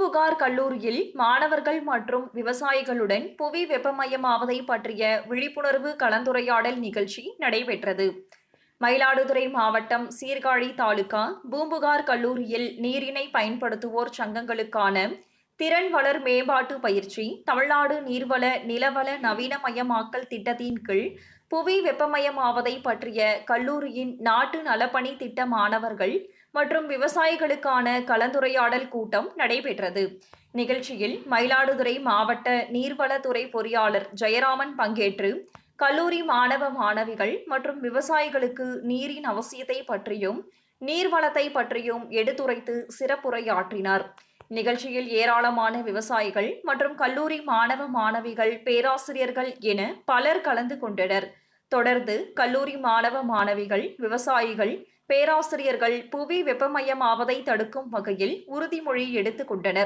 நிகழ்ச்சியில் மாணவர்கள் மற்றும் விவசாயிகளுடன் புவி வெப்பமயமாவதை பற்றிய விழிப்புணர்வு கலந்துரையாடல் நிகழ்ச்சி நடைபெற்றது. மயிலாடுதுறை மாவட்டம் சீர்காழி தாலுகா பூம்புகார் கல்லூரியில் நீரினை பயன்படுத்துவோர் சங்கங்களுக்கான திறன் வளர் மேம்பாட்டு பயிற்சி தமிழ்நாடு நீர்வள நிலவள நவீனமயமாக்கல் திட்டத்தின் கீழ் புவி வெப்பமயமாவதை பற்றிய கல்லூரியின் நாட்டு நலப்பணி திட்ட மாணவர்கள் மற்றும் விவசாயிகளுக்கான கலந்துரையாடல் கூட்டம் நடைபெற்றது. நிகழ்ச்சியில் மயிலாடுதுறை மாவட்ட நீர்வளத்துறை பொறியாளர் ஜெயராமன் பங்கேற்று கல்லூரி மாணவ மாணவிகள் மற்றும் விவசாயிகளுக்கு நீரின் அவசியத்தை பற்றியும் நீர்வளத்தை பற்றியும் எடுத்துரைத்து சிறப்புரையாற்றினார். நிகழ்ச்சியில் ஏராளமான விவசாயிகள் மற்றும் கல்லூரி மாணவ மாணவிகள் பேராசிரியர்கள் என பலர் கலந்து கொண்டனர். தொடர்ந்து கல்லூரி மாணவ மாணவிகள் விவசாயிகள் பேராசிரியர்கள் புவி வெப்பமயமாவதை தடுக்கும் வகையில் உறுதிமொழி எடுத்துக் கொண்டனர்.